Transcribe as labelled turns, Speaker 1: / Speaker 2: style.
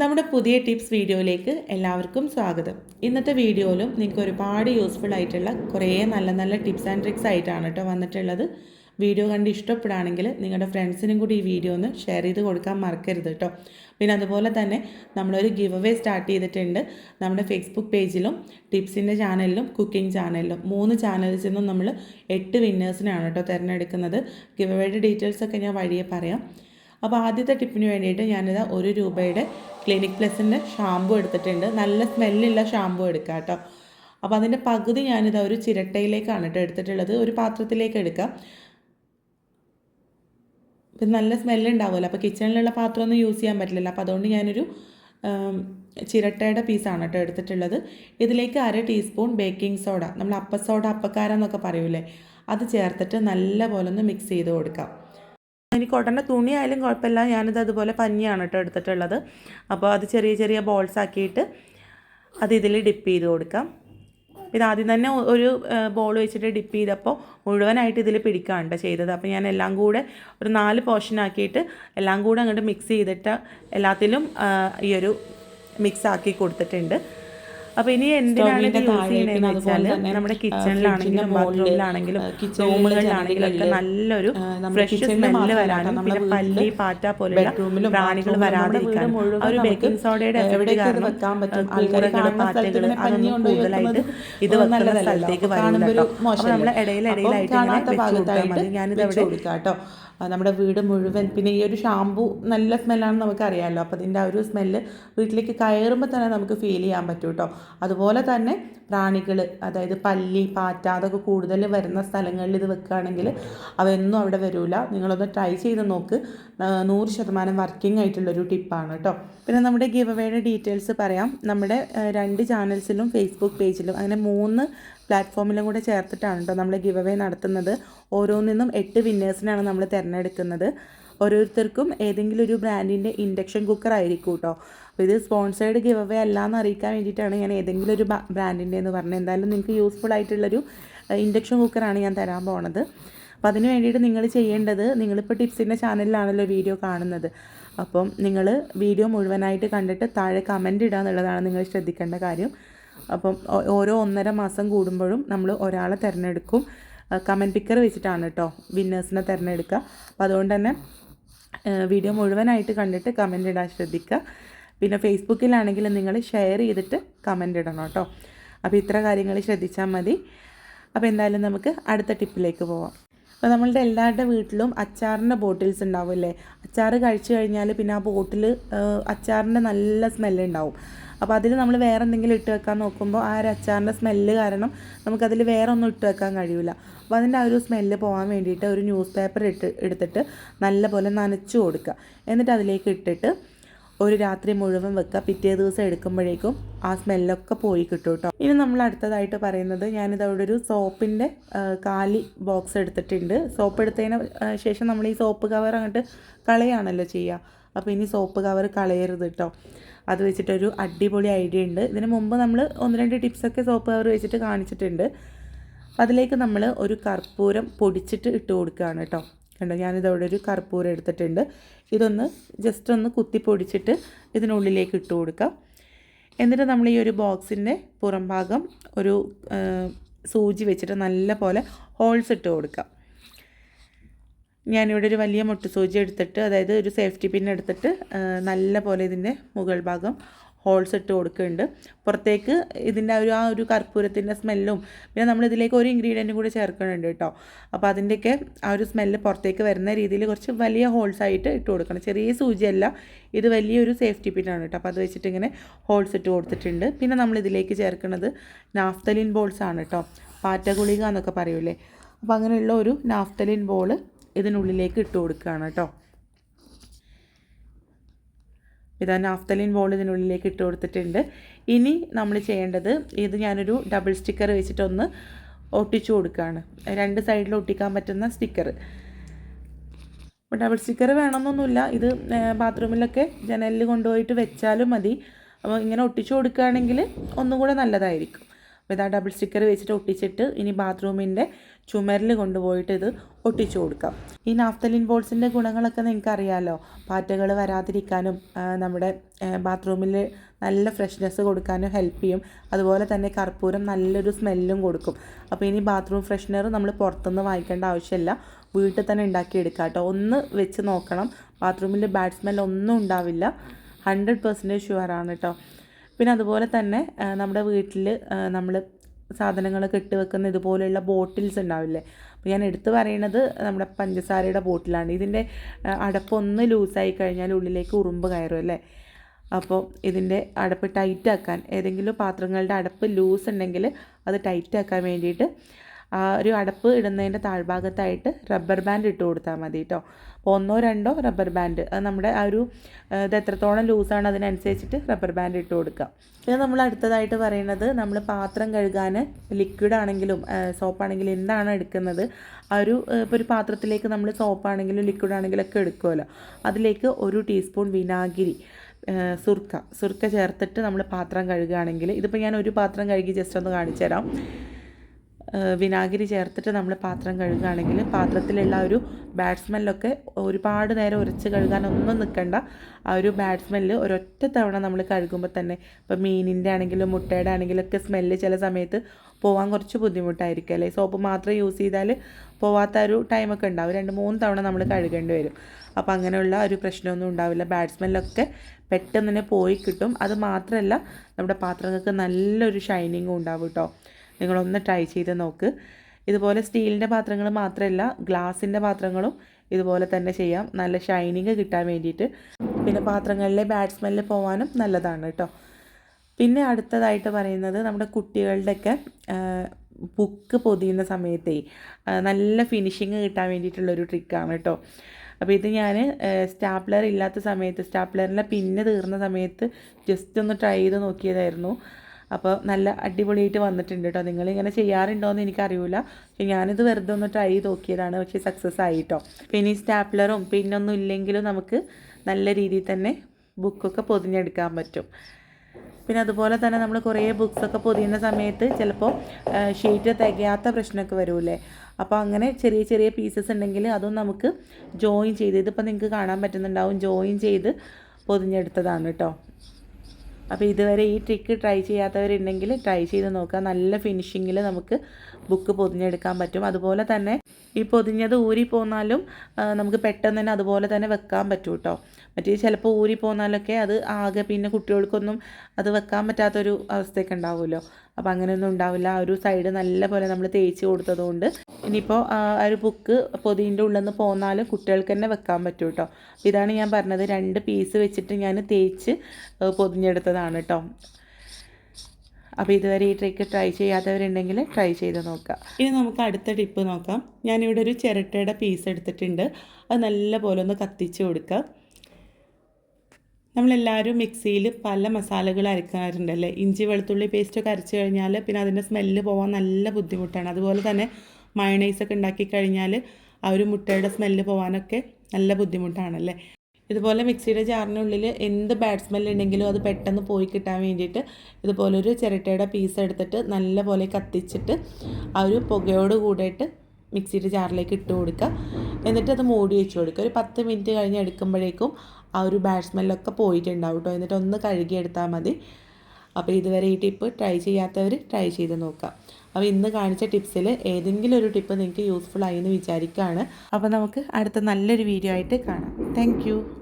Speaker 1: നമ്മുടെ പുതിയ ടിപ്സ് വീഡിയോയിലേക്ക് എല്ലാവർക്കും സ്വാഗതം. ഇന്നത്തെ വീഡിയോയിലും നിങ്ങൾക്ക് ഒരുപാട് യൂസ്ഫുൾ ആയിട്ടുള്ള കുറേ നല്ല നല്ല ടിപ്സ് ആൻഡ് ട്രിക്സ് ആയിട്ടാണ് കേട്ടോ വന്നിട്ടുള്ളത്. വീഡിയോ കണ്ട് ഇഷ്ടപ്പെടുകയാണെങ്കിൽ നിങ്ങളുടെ ഫ്രണ്ട്സിനും കൂടി ഈ വീഡിയോ ഒന്ന് ഷെയർ ചെയ്ത് കൊടുക്കാൻ മറക്കരുത് കേട്ടോ. പിന്നെ അതുപോലെ തന്നെ നമ്മളൊരു ഗിവ് അവേ സ്റ്റാർട്ട് ചെയ്തിട്ടുണ്ട്. നമ്മുടെ ഫേസ്ബുക്ക് പേജിലും ടിപ്സിന്റെ ചാനലിലും കുക്കിംഗ് ചാനലിലും മൂന്ന് ചാനലിൽ നിന്നും നമ്മൾ എട്ട് വിന്നേഴ്സിനാണ് കേട്ടോ തിരഞ്ഞെടുക്കുന്നത്. ഗിവ് അവേയുടെ ഡീറ്റെയിൽസൊക്കെ ഞാൻ വഴിയെ പറയാം. അപ്പോൾ ആദ്യത്തെ ടിപ്പിന് വേണ്ടിയിട്ട് ഞാനിത് ഒരു രൂപയുടെ ക്ലിനിക് പ്ലസിന്റെ ഷാമ്പു എടുത്തിട്ടുണ്ട്. നല്ല സ്മെല്ലുള്ള ഷാമ്പു എടുക്കുക കേട്ടോ. അപ്പോൾ അതിന്റെ പകുതി ഞാനിത് ഒരു ചിരട്ടയിലേക്കാണ് കേട്ടോ എടുത്തിട്ടുള്ളത്. ഒരു പാത്രത്തിലേക്ക് എടുക്കാം. ഇപ്പം നല്ല സ്മെല്ല് ഉണ്ടാവുമല്ലോ. അപ്പോൾ കിച്ചണിലുള്ള പാത്രമൊന്നും യൂസ് ചെയ്യാൻ പറ്റില്ലല്ലോ. അപ്പോൾ അതുകൊണ്ട് ഞാനൊരു ചിരട്ടയുടെ പീസാണ് കേട്ടോ എടുത്തിട്ടുള്ളത്. ഇതിലേക്ക് അര ടീസ്പൂൺ ബേക്കിംഗ് സോഡ. നമ്മൾ അപ്പ സോഡ അപ്പക്കാരം എന്നൊക്കെ പറയൂലേ? അത് ചേർത്തിട്ട് നല്ല പോലെ ഒന്ന് മിക്സ് ചെയ്ത് കൊടുക്കാം. ഇനി കോട്ടന്റെ തുണി ആയാലും കുഴപ്പമില്ല. ഞാനിത് അതുപോലെ പഞ്ഞിയാണ് കേട്ടോ എടുത്തിട്ടുള്ളത്. അപ്പോൾ അത് ചെറിയ ചെറിയ ബോൾസ് ആക്കിയിട്ട് അത് ഇതിൽ ഡിപ്പ് ചെയ്ത് കൊടുക്കാം. ഇത് ആദ്യം തന്നെ ഒരു ബോൾ വെച്ചിട്ട് ഡിപ്പ് ചെയ്തപ്പോൾ മുഴുവനായിട്ട് ഇതിൽ പിടിക്കാണ്ട് ചെയ്തത്. അപ്പോൾ ഞാൻ എല്ലാം കൂടെ ഒരു നാല് പോർഷൻ ആക്കിയിട്ട് എല്ലാം കൂടെ അങ്ങോട്ട് മിക്സ് ചെയ്തിട്ട് എല്ലാത്തിലും ഈ ഒരു മിക്സ് ആക്കി കൊടുത്തിട്ടുണ്ട്. അപ്പോൾ ഇനി എന്തിനാണ് ഇത് യൂസ് ചെയ്യുന്നതെന്ന് വെച്ചാൽ നമ്മുടെ കിച്ചണിലാണെങ്കിലും ബാത്റൂമിലാണെങ്കിലും റൂമുകളിലാണെങ്കിലും ഒക്കെ നല്ലൊരു ഫ്രഷ് സ്മെല്ല് വരാനും പിന്നെ പല്ലി പാറ്റ പോലെയുള്ള പ്രാണികൾ വരാതിരിക്കാനും ആ ഒരു ബേക്കിംഗ് സോഡയുടെ എഫക്റ്റ് കാരണം കൂറകൾ പാറ്റകൾ അതൊന്നും കൂടുതലായിട്ട് ഇത് വെക്കുന്ന സ്ഥലത്തേക്ക് വരില്ല കേട്ടോ അപ്പോൾ നമ്മൾ ഇടയിൽ ഇടയിലായിട്ട് ഇങ്ങനെ വെച്ച് കൊടുത്താൽ മതി. ഞാനിത് അവിടെ
Speaker 2: കേട്ടോ. ആ, നമ്മുടെ വീട് മുഴുവൻ. പിന്നെ ഈ ഒരു ഷാമ്പു നല്ല സ്മെല്ലാണെന്ന് നമുക്കറിയാമല്ലോ അപ്പോൾ അതിന്റെ ആ ഒരു സ്മെല്ല് വീട്ടിലേക്ക് കയറുമ്പോൾ തന്നെ നമുക്ക് ഫീൽ ചെയ്യാൻ പറ്റും കേട്ടോ അതുപോലെ തന്നെ പ്രാണികൾ അതായത് പല്ലി പാറ്റ അതൊക്കെ കൂടുതൽ വരുന്ന സ്ഥലങ്ങളിൽ ഇത് വെക്കുകയാണെങ്കിൽ അവയൊന്നും അവിടെ വരില്ല നിങ്ങളൊന്ന് ട്രൈ ചെയ്ത് നോക്ക്. നൂറ് ശതമാനം വർക്കിംഗ് ആയിട്ടുള്ളൊരു ടിപ്പാണ് കേട്ടോ
Speaker 1: പിന്നെ നമ്മുടെ ഗിവ് അവയുടെ ഡീറ്റെയിൽസ് പറയാം. നമ്മുടെ രണ്ട് ചാനൽസിലും ഫേസ്ബുക്ക് പേജിലും അങ്ങനെ മൂന്ന് പ്ലാറ്റ്ഫോമിലും കൂടെ ചേർത്തിട്ടാണ് കേട്ടോ നമ്മൾ ഗിവ് അവേ നടത്തുന്നത്. ഓരോന്നിന്നും എട്ട് വിന്നേഴ്സിനാണ് നമ്മൾ തിരഞ്ഞെടുക്കുന്നത്. ഓരോരുത്തർക്കും ഏതെങ്കിലും ഒരു ബ്രാൻഡിന്റെ ഇൻഡക്ഷൻ കുക്കർ ആയിരിക്കും കേട്ടോ അപ്പോൾ ഇത് സ്പോൺസേഡ് ഗിവ് അവേ അല്ല എന്ന് അറിയിക്കാൻ വേണ്ടിയിട്ടാണ് ഞാൻ ഏതെങ്കിലും ഒരു ബ്രാൻഡിന്റെ എന്ന് പറഞ്ഞത്. എന്തായാലും നിങ്ങൾക്ക് യൂസ്ഫുൾ ആയിട്ടുള്ളൊരു ഇൻഡക്ഷൻ കുക്കറാണ് ഞാൻ തരാൻ പോണത്. അപ്പോൾ അതിന് വേണ്ടിയിട്ട് നിങ്ങൾ ചെയ്യേണ്ടത് നിങ്ങളിപ്പോൾ ടിപ്സിന്റെ ചാനലിലാണല്ലോ വീഡിയോ കാണുന്നത്. അപ്പം നിങ്ങൾ വീഡിയോ മുഴുവനായിട്ട് കണ്ടിട്ട് താഴെ കമന്റ് ഇടുക എന്നുള്ളതാണ് നിങ്ങൾ ശ്രദ്ധിക്കേണ്ട കാര്യം. അപ്പം ഓരോ ഒന്നര മാസം കൂടുമ്പോഴും നമ്മൾ ഒരാളെ തിരഞ്ഞെടുക്കും. കമന്റ് പിക്കർ വെച്ചിട്ടാണ് കേട്ടോ വിന്നേഴ്സിനെ തിരഞ്ഞെടുക്കുക. അപ്പോൾ അതുകൊണ്ട് തന്നെ വീഡിയോ മുഴുവനായിട്ട് കണ്ടിട്ട് കമന്റ് ഇടാൻ ശ്രദ്ധിക്കുക. പിന്നെ ഫേസ്ബുക്കിലാണെങ്കിൽ നിങ്ങൾ ഷെയർ ചെയ്തിട്ട് കമന്റ് ഇടണം കേട്ടോ അപ്പോൾ ഇത്ര കാര്യങ്ങൾ ശ്രദ്ധിച്ചാൽ മതി. അപ്പോൾ എന്തായാലും നമുക്ക് അടുത്ത ടിപ്പിലേക്ക് പോവാം. അപ്പോൾ നമ്മളുടെ എല്ലാവരുടെ വീട്ടിലും അച്ചാറിന്റെ ബോട്ടിൽസ് ഉണ്ടാവും അല്ലേ? അച്ചാർ കഴിച്ചു കഴിഞ്ഞാൽ പിന്നെ ആ ബോട്ടിൽ അച്ചാറിന്റെ നല്ല സ്മെല്ല് ഉണ്ടാവും. അപ്പോൾ അതിൽ നമ്മൾ വേറെ എന്തെങ്കിലും ഇട്ട് വെക്കാൻ നോക്കുമ്പോൾ ആ ഒരു അച്ചാറിന്റെ സ്മെല്ല് കാരണം നമുക്കതിൽ വേറെ ഒന്നും ഇട്ട് വെക്കാൻ കഴിയില്ല അപ്പോൾ അതിന്റെ ആ ഒരു സ്മെല്ല് പോകാൻ വേണ്ടിയിട്ട് ഒരു ന്യൂസ് പേപ്പർ ഇട്ട് എടുത്തിട്ട് നല്ലപോലെ നനച്ചു കൊടുക്കുക. എന്നിട്ട് അതിലേക്ക് ഇട്ടിട്ട് ഒരു രാത്രി മുഴുവൻ വെക്കുക. പിറ്റേ ദിവസം എടുക്കുമ്പോഴേക്കും ആ സ്മെല്ലൊക്കെ പോയി കിട്ടും കേട്ടോ. ഇനി നമ്മൾ അടുത്തതായിട്ട് പറയുന്നത് ഞാനിത് അവിടെ ഒരു സോപ്പിന്റെ കാലി ബോക്സ് എടുത്തിട്ടുണ്ട്. സോപ്പ് എടുത്തതിന് ശേഷം നമ്മൾ ഈ സോപ്പ് കവർ അങ്ങോട്ട് കളയാണല്ലോ ചെയ്യുക. അപ്പോൾ ഇനി സോപ്പ് കവർ കളയരുത് കേട്ടോ. അത് വെച്ചിട്ടൊരു അടിപൊളി ഐഡിയ ഉണ്ട്. ഇതിന് മുമ്പ് നമ്മൾ ഒന്ന് രണ്ട് ടിപ്സൊക്കെ സോപ്പ് കവർ വെച്ചിട്ട് കാണിച്ചിട്ടുണ്ട്. അതിലേക്ക് നമ്മൾ ഒരു കർപ്പൂരം പൊടിച്ചിട്ട് ഇട്ട് കൊടുക്കുകയാണ് കേട്ടോ. കണ്ടോ? ഞാനിതവിടെ ഒരു കർപ്പൂരം എടുത്തിട്ടുണ്ട്. ഇതൊന്ന് ജസ്റ്റ് ഒന്ന് കുത്തി പൊടിച്ചിട്ട് ഇതിനുള്ളിലേക്ക് ഇട്ട് കൊടുക്കാം. എന്നിട്ട് നമ്മൾ ഈ ഒരു ബോക്സിന്റെ പുറം ഭാഗം ഒരു സൂചി വെച്ചിട്ട് നല്ല പോലെ ഹോൾസ് ഇട്ട് കൊടുക്കാം. ഞാനിവിടെ ഒരു വലിയ മുട്ട് സൂചി എടുത്തിട്ട് അതായത് ഒരു സേഫ്റ്റി പിൻ എടുത്തിട്ട് നല്ല പോലെ ഇതിന്റെ മുകൾ ഭാഗം ഹോൾസ് ഇട്ട് കൊടുക്കുന്നുണ്ട്. പുറത്തേക്ക് ഇതിന്റെ ഒരു ആ ഒരു കർപ്പൂരത്തിന്റെ സ്മെല്ലും പിന്നെ നമ്മൾ ഇതിലേക്ക് ഒരു ഇൻഗ്രീഡിയന്റും കൂടി ചേർക്കുന്നുണ്ട് കേട്ടോ. അപ്പോൾ അതിന്റെയൊക്കെ ആ ഒരു സ്മെല്ല് പുറത്തേക്ക് വരുന്ന രീതിയിൽ കുറച്ച് വലിയ ഹോൾസ് ആയിട്ട് ഇട്ട് കൊടുക്കണം. ചെറിയ സൂചിയല്ല ഇത് വലിയൊരു സേഫ്റ്റി പിന്നാണ് കേട്ടോ. അപ്പോൾ അത് വെച്ചിട്ട് ഇങ്ങനെ ഹോൾസ് ഇട്ട് കൊടുത്തിട്ടുണ്ട്. പിന്നെ നമ്മൾ ഇതിലേക്ക് ചേർക്കുന്നത് നാഫ്തലിൻ ബോൾസ് ആണ് കേട്ടോ. പാറ്റ ഗുളിക എന്നൊക്കെ പറയൂലേ? അപ്പോൾ അങ്ങനെയുള്ള ഒരു നാഫ്തലിൻ ബോൾ ഇതിനുള്ളിലേക്ക് ഇട്ട് കൊടുക്കുകയാണ് കേട്ടോ. ഇതാ നാഫ്തലിൻ ബോൾ ഇതിനുള്ളിലേക്ക് ഇട്ട് കൊടുത്തിട്ടുണ്ട്. ഇനി നമ്മൾ ചെയ്യേണ്ടത് ഇത് ഞാനൊരു ഡബിൾ സ്റ്റിക്കർ വെച്ചിട്ടൊന്ന് ഒട്ടിച്ചു കൊടുക്കുകയാണ്. രണ്ട് സൈഡിൽ ഒട്ടിക്കാൻ പറ്റുന്ന സ്റ്റിക്കർ ഡബിൾ സ്റ്റിക്കർ വേണമെന്നൊന്നുമില്ല. ഇത് ബാത്റൂമിലൊക്കെ ജനലിൽ കൊണ്ടുപോയിട്ട് വെച്ചാലും മതി. അപ്പോൾ ഇങ്ങനെ ഒട്ടിച്ചു കൊടുക്കുകയാണെങ്കിൽ ഒന്നും കൂടെ നല്ലതായിരിക്കും. അപ്പോൾ ഇതാ ഡബിൾ സ്റ്റിക്കർ വെച്ചിട്ട് ഒട്ടിച്ചിട്ട് ഇനി ബാത്റൂമിന്റെ ചുമരിൽ കൊണ്ടുപോയിട്ട് ഇത് ഒട്ടിച്ചു കൊടുക്കാം. ഈ നാഫ്തലിൻ ബോൾസിന്റെ ഗുണങ്ങളൊക്കെ നിങ്ങൾക്ക് അറിയാമല്ലോ പാറ്റകൾ വരാതിരിക്കാനും നമ്മുടെ ബാത്റൂമിൽ നല്ല ഫ്രഷ്നെസ് കൊടുക്കാനും ഹെൽപ്പ് ചെയ്യും. അതുപോലെ തന്നെ കർപ്പൂരം നല്ലൊരു സ്മെല്ലും കൊടുക്കും. അപ്പോൾ ഇനി ബാത്റൂം ഫ്രഷ്നർ നമ്മൾ പുറത്തുനിന്ന് വാങ്ങിക്കേണ്ട ആവശ്യമില്ല. വീട്ടിൽ തന്നെ ഉണ്ടാക്കിയെടുക്കാം കേട്ടോ. ഒന്ന് വെച്ച് നോക്കണം. ബാത്റൂമിൽ ബാഡ് സ്മെൽ ഒന്നും ഉണ്ടാവില്ല. ഹൺഡ്രഡ് പെർസെന്റേജ് ഷുവറാണ് കേട്ടോ. പിന്നെ അതുപോലെ തന്നെ നമ്മുടെ വീട്ടിൽ നമ്മൾ സാധനങ്ങളൊക്കെ ഇട്ട് വെക്കുന്ന ഇതുപോലെയുള്ള ബോട്ടിൽസ് ഉണ്ടാവില്ലേ? അപ്പോൾ ഞാൻ എടുത്തു പറയുന്നത് നമ്മുടെ പഞ്ചസാരയുടെ ബോട്ടിലാണ്. ഇതിന്റെ അടപ്പൊന്ന് ലൂസായി കഴിഞ്ഞാൽ ഉള്ളിലേക്ക് ഉറുമ്പ് കയറും അല്ലേ? അപ്പോൾ ഇതിന്റെ അടപ്പ് ടൈറ്റ് ആക്കാൻ ഏതെങ്കിലും പാത്രങ്ങളുടെ അടപ്പ് ലൂസ് ഉണ്ടെങ്കിൽ അത് ടൈറ്റ് ആക്കാൻ വേണ്ടിയിട്ട് ഒരു അടപ്പ് ഇടുന്നതിന്റെ താഴ്ഭാഗത്തായിട്ട് റബ്ബർ ബാൻഡ് ഇട്ട് കൊടുത്താൽ മതി കേട്ടോ അപ്പോൾ ഒന്നോ രണ്ടോ റബ്ബർ ബാൻഡ്. അത് നമ്മുടെ ആ ഒരു ഇത് എത്രത്തോളം ലൂസാണ് അതിനനുസരിച്ചിട്ട് റബ്ബർ ബാൻഡ് ഇട്ട് കൊടുക്കാം പിന്നെ നമ്മൾ അടുത്തതായിട്ട് പറയുന്നത് നമ്മൾ പാത്രം കഴുകാൻ ലിക്വിഡ് ആണെങ്കിലും സോപ്പാണെങ്കിലും എന്താണ് എടുക്കുന്നത്? ആ ഒരു ഇപ്പോൾ ഒരു പാത്രത്തിലേക്ക് നമ്മൾ സോപ്പാണെങ്കിലും ലിക്വിഡ് ആണെങ്കിലും ഒക്കെ എടുക്കുമല്ലോ. അതിലേക്ക് ഒരു ടീസ്പൂൺ വിനാഗിരി സുർക്ക. സുർക്ക ചേർത്തിട്ട് നമ്മൾ പാത്രം കഴുകുകയാണെങ്കിൽ ഇതിപ്പോൾ ഞാൻ ഒരു പാത്രം കഴുകി ജസ്റ്റ് ഒന്ന് കാണിച്ചു തരാം വിനാഗിരി ചേർത്തിട്ട് നമ്മൾ പാത്രം കഴുകുകയാണെങ്കിൽ പാത്രത്തിലുള്ള ഒരു ബാഡ് സ്മെല്ലൊക്കെ ഒരുപാട് നേരം ഉരച്ച് കഴുകാനൊന്നും നിൽക്കണ്ട. ആ ഒരു ബാഡ് സ്മെല്ല് ഒരൊറ്റ തവണ നമ്മൾ കഴുകുമ്പോൾ തന്നെ ഇപ്പോൾ മീനിന്റെ ആണെങ്കിലും മുട്ടയുടെ ആണെങ്കിലും ഒക്കെ സ്മെല്ല് ചില സമയത്ത് പോകാൻ കുറച്ച് ബുദ്ധിമുട്ടായിരിക്കും അല്ലേ? സോപ്പ് മാത്രം യൂസ് ചെയ്താൽ പോവാത്ത ഒരു ടൈമൊക്കെ ഉണ്ടാവും. രണ്ട് മൂന്ന് തവണ നമ്മൾ കഴുകേണ്ടി വരും. അപ്പോൾ അങ്ങനെയുള്ള ഒരു പ്രശ്നമൊന്നും ഉണ്ടാവില്ല. ബാഡ് സ്മെല്ലൊക്കെ പെട്ടെന്ന് തന്നെ പോയി കിട്ടും. അത് മാത്രമല്ല നമ്മുടെ പാത്രങ്ങൾക്ക് നല്ലൊരു ഷൈനിങ്ങും ഉണ്ടാവും കേട്ടോ. നിങ്ങളൊന്ന് ട്രൈ ചെയ്ത് നോക്ക്. ഇതുപോലെ സ്റ്റീലിന്റെ പാത്രങ്ങൾ മാത്രമല്ല ഗ്ലാസിന്റെ പാത്രങ്ങളും ഇതുപോലെ തന്നെ ചെയ്യാം. നല്ല ഷൈനിങ് കിട്ടാൻ വേണ്ടിയിട്ട്. പിന്നെ പാത്രങ്ങളിലെ ബാഡ് സ്മെല്ല് പോകാനും നല്ലതാണ് കേട്ടോ പിന്നെ അടുത്തതായിട്ട് പറയുന്നത് നമ്മുടെ കുട്ടികളുടെയൊക്കെ ബുക്ക് പൊതിയുന്ന സമയത്തേ നല്ല ഫിനിഷിങ് കിട്ടാൻ വേണ്ടിയിട്ടുള്ളൊരു ട്രിക്കാണ് കേട്ടോ അപ്പോൾ ഇത് ഞാൻ സ്റ്റാപ്ലർ ഇല്ലാത്ത സമയത്ത് സ്റ്റാപ്ലറിന്റെ പിന്നെ തീർന്ന സമയത്ത് ജസ്റ്റ് ഒന്ന് ട്രൈ ചെയ്ത് നോക്കിയതായിരുന്നു. അപ്പോൾ നല്ല അടിപൊളിയായിട്ട് വന്നിട്ടുണ്ട് കേട്ടോ നിങ്ങളിങ്ങനെ ചെയ്യാറുണ്ടോ എന്ന് എനിക്കറിയില്ല പക്ഷേ ഞാനിത് വെറുതെ ഒന്ന് ട്രൈ ചെയ്ത് നോക്കിയതാണ്. പക്ഷേ സക്സസ് ആയിട്ടോ. പിന്നെ ഈ സ്റ്റാപ്ലറും പിന്നൊന്നും ഇല്ലെങ്കിലും നമുക്ക് നല്ല രീതിയിൽ തന്നെ ബുക്കൊക്കെ പൊതിഞ്ഞെടുക്കാൻ പറ്റും. പിന്നെ അതുപോലെ തന്നെ നമ്മൾ കുറേ ബുക്സൊക്കെ പൊതിയുന്ന സമയത്ത് ചിലപ്പോൾ ഷീറ്റ് തികയാത്ത പ്രശ്നമൊക്കെ വരൂലേ അപ്പോൾ അങ്ങനെ ചെറിയ ചെറിയ പീസസ് ഉണ്ടെങ്കിൽ അതും നമുക്ക് ജോയിൻ ചെയ്ത് ഇതിപ്പോൾ നിങ്ങൾക്ക് കാണാൻ പറ്റുന്നുണ്ടാവും ജോയിൻ ചെയ്ത് പൊതിഞ്ഞെടുത്തതാണ് കേട്ടോ അപ്പോൾ ഇതുവരെ ഈ ട്രിക്ക് ട്രൈ ചെയ്യാത്തവരുണ്ടെങ്കിൽ ട്രൈ ചെയ്ത് നോക്കുക. നല്ല ഫിനിഷിങ്ങിൽ നമുക്ക് ബുക്ക് പൊതിഞ്ഞെടുക്കാൻ പറ്റും. അതുപോലെ തന്നെ ഈ പൊതിഞ്ഞത് ഊരി പോന്നാലും നമുക്ക് പെട്ടെന്ന് തന്നെ അതുപോലെ തന്നെ വെക്കാൻ പറ്റും കേട്ടോ മറ്റേ ചിലപ്പോൾ ഊരി പോന്നാലൊക്കെ അത് ആകെ പിന്നെ കുട്ടികൾക്കൊന്നും അത് വെക്കാൻ പറ്റാത്തൊരു അവസ്ഥയൊക്കെ ഉണ്ടാവുമല്ലോ. അപ്പോൾ അങ്ങനെയൊന്നും ഉണ്ടാവില്ല. ആ ഒരു സൈഡ് നല്ല പോലെ നമ്മൾ തേച്ച് കൊടുത്തതുകൊണ്ട് ഇനിയിപ്പോൾ ആ ഒരു ബുക്ക് പൊതിന്റെ ഉള്ളിൽ നിന്ന് പോന്നാലും കുട്ടികൾക്ക് തന്നെ വെക്കാൻ പറ്റും കേട്ടോ ഇതാണ് ഞാൻ പറഞ്ഞത്. രണ്ട് പീസ് വെച്ചിട്ട് ഞാൻ തേച്ച് പൊതിഞ്ഞെടുത്തതാണ് കേട്ടോ അപ്പോൾ ഇതുവരെ ഈ ട്രിക്ക് ട്രൈ ചെയ്യാത്തവരുണ്ടെങ്കിൽ ട്രൈ ചെയ്ത് നോക്കുക ഇനി നമുക്ക് അടുത്ത ടിപ്പ് നോക്കാം. ഞാനിവിടെ ഒരു ചിരട്ടയുടെ പീസ് എടുത്തിട്ടുണ്ട്. അത് നല്ല പോലെ ഒന്ന് കത്തിച്ച് കൊടുക്കുക നമ്മളെല്ലാവരും മിക്സിയിൽ പല മസാലകൾ അരക്കാറുണ്ടല്ലേ? ഇഞ്ചി വെളുത്തുള്ളി പേസ്റ്റൊക്കെ അരച്ച് കഴിഞ്ഞാൽ പിന്നെ അതിന്റെ സ്മെല്ല് പോകാൻ നല്ല ബുദ്ധിമുട്ടാണ്. അതുപോലെ തന്നെ മയണൈസൊക്കെ ഉണ്ടാക്കി കഴിഞ്ഞാൽ ആ ഒരു മുട്ടയുടെ സ്മെല്ല് പോകാനൊക്കെ നല്ല ബുദ്ധിമുട്ടാണല്ലേ? ഇതുപോലെ മിക്സിയുടെ ജാറിനുള്ളിൽ എന്ത് ബാഡ് സ്മെല്ല് ഉണ്ടെങ്കിലും അത് പെട്ടെന്ന് പോയി കിട്ടാൻ വേണ്ടിയിട്ട് ഇതുപോലൊരു ചിരട്ടയുടെ പീസ് എടുത്തിട്ട് നല്ല പോലെ കത്തിച്ചിട്ട് ആ ഒരു പുകയോട് കൂടിയിട്ട് മിക്സിയുടെ ജാറിലേക്ക് ഇട്ട് കൊടുക്കുക. എന്നിട്ട് അത് മൂടി വെച്ച് കൊടുക്കുക. ഒരു പത്ത് മിനിറ്റ് കഴിഞ്ഞ് എടുക്കുമ്പോഴേക്കും ആ ഒരു ബാഡ് സ്മെല്ലൊക്കെ പോയിട്ടുണ്ടാവും കേട്ടോ. എന്നിട്ട് ഒന്ന് കഴുകിയെടുത്താൽ മതി. അപ്പോൾ ഇതുവരെ ഈ ടിപ്പ് ട്രൈ ചെയ്യാത്തവർ ട്രൈ ചെയ്ത് നോക്കാം അപ്പോൾ ഇന്ന് കാണിച്ച ടിപ്സിൽ ഏതെങ്കിലും ഒരു ടിപ്പ് നിങ്ങൾക്ക് യൂസ്ഫുൾ ആയി എന്ന് വിചാരിക്കുകയാണ്. അപ്പോൾ നമുക്ക് അടുത്ത നല്ലൊരു വീഡിയോ ആയിട്ട് കാണാം. താങ്ക്